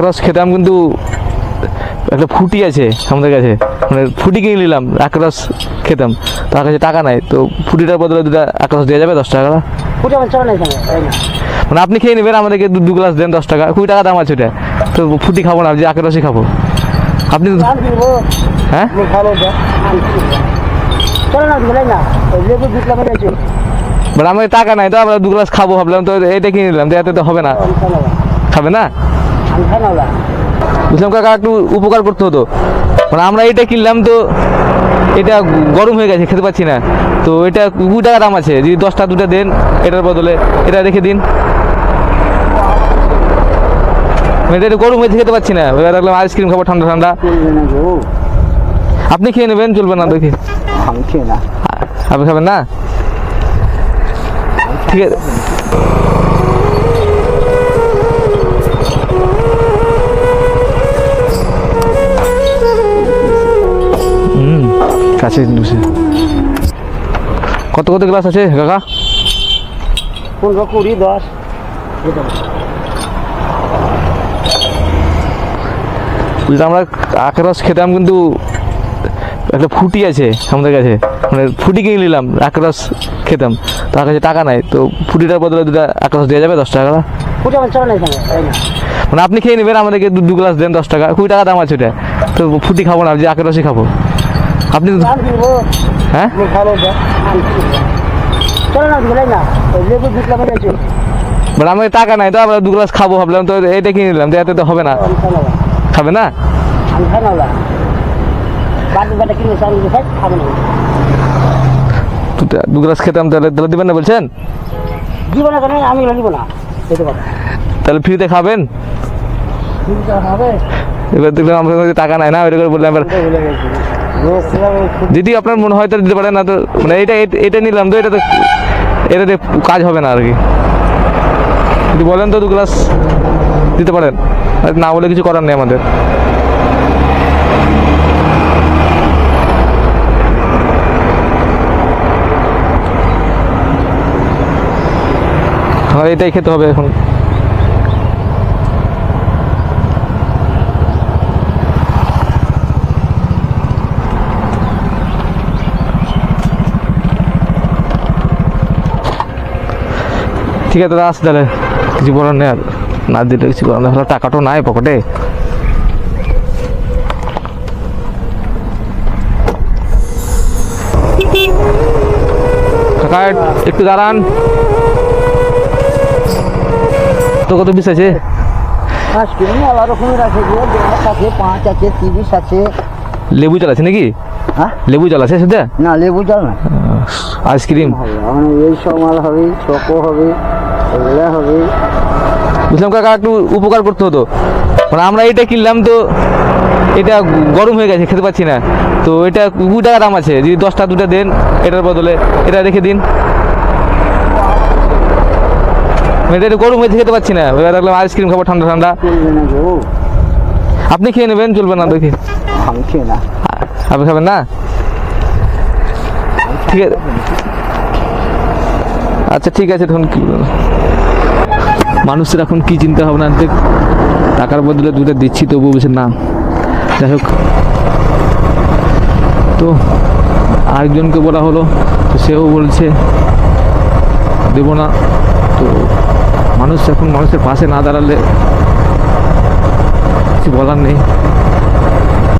আখের রস খেতাম কিন্তু একটা ফুটি আছে আমাদের কাছে। মানে ফুটি কিনে নিলাম আখের রস খেতাম। তার কাছে টাকা নাই তো ফুটিটার বদলে দুটা আখের রস দেওয়া যাবে দশ টাকা মানে আপনি খেয়ে নেবেন আমাদেরকে দু দু গ্লাস দেন দশ টাকা। কুড়ি টাকা দাম আছে ওটা। তো ফুটি খাব না যে আখের রসই খাব। আপনি হ্যাঁ? মানে আমাদের টাকা নাই তো আমরা দু গ্লাস খাব ভাবলাম তো এটা কিনে নিলাম তো এতে তো হবে না। খাবে না? বুঝলাম কাকা একটু উপকার করতে হতো। মানে আমরা এটা কিনলাম তো এটা গরম হয়ে গেছে খেতে পাচ্ছি না। তো এটা কুড়ি টাকা দাম আছে যদি দশটা দুটা দেন এটার বদলে এটা রেখে দিন। মানে এটা একটু গরম হয়েছে খেতে পাচ্ছি না। এবার দেখলাম আইসক্রিম খাব ঠান্ডা ঠান্ডা। আপনি খেয়ে নেবেন চলবে না দেখি। আমি খেয়ে না। আপনি খাবেন না? ঠিক আছে। বসে কত কত গ্লাস আছে কাকা? পনেরো কুড়ি দশ। আমরা আখের রস খেতাম কিন্তু একটা ফুটি আছে আমাদের কাছে। মানে ফুটি কিনে নিলাম আখের রস খেতাম। তার কাছে টাকা নাই তো ফুটিটার বদলে দুটা আখের রস দেওয়া যাবে দশ টাকা মানে আপনি খেয়ে নেবেন আমাদেরকে দু দু গ্লাস দেন দশ টাকা। কুড়ি টাকা দাম আছে ওটা। তো ফুটি খাব না যে আখের রসই খাব। আপনি হ্যাঁ? আমাদের টাকা নাই তো আমরা দু গ্লাস খাব ভাবলাম তো এটা কিনে নিলাম তো এতে তো হবে না। খাবে না? বাটি বাটা দু গ্লাস খেতাম তাহলে তাহলে দিবেন না বলছেন? আমি দিব না। তাহলে ফ্রিতে খাবেন? এবার দেখলাম আমাদের টাকা নাই না ওইটা করে বললাম এবার যদি আপনার মনে হয় তাহলে দিতে পারেন না তো মানে এটা, এটা- এটা নিলাম তো এটা তো এটাতে কাজ হবে না আর কি। যদি বলেন তো দু গ্লাস দিতে পারেন, আর না বলে কিছু করার নেই আমাদের। হ্যাঁ এটাই খেতে হবে এখন। ঠিক আছে দাদা আসি তাহলে। কিছু বলার নেই আর। না দিলে কিছু করার নেই। টাকাটাও নাই পকেটে। কাকা একটু দাঁড়ান। তো কত পিস আছে? আইসক্রিম আলাদা রকমের আছে আছে পাঁচ আছে তিরিশ আছে লেবু জল আছে নাকি? হ্যাঁ? লেবু জল আছে সেটা না লেবু জল না। আইসক্রিম এই সব মাল হবে চকো হবে। হবে বুঝলাম কাকা একটু উপকার করতে হতো। মানে আমরা এটা কিনলাম তো এটা গরম হয়ে গেছে খেতে পাচ্ছি না। তো এটা কুড়ি টাকা দাম আছে যদি দশটা দুটা দেন এটার বদলে এটা রেখে দিন। মানে এটা একটু গরম হয়েছে খেতে পাচ্ছি না। এবার দেখলাম আইসক্রিম খাব ঠান্ডা ঠান্ডা। আপনি খেয়ে নেবেন চলবে না দেখি। আমি খেয়ে না। আপনি খাবেন না? ঠিক আছে। আচ্ছা ঠিক আছে তখন কি? মানুষের এখন কি চিন্তা ভাবনা? দেখ, টাকার বদলে দুটো দিচ্ছি, তবু বলছে না। যাই হোক। তো, আরেকজনকে বলা হলো, তো সেও বলছে, দেব না। তো, মানুষ এখন মানুষের পাশে না দাঁড়ালে কিছু বলার নেই।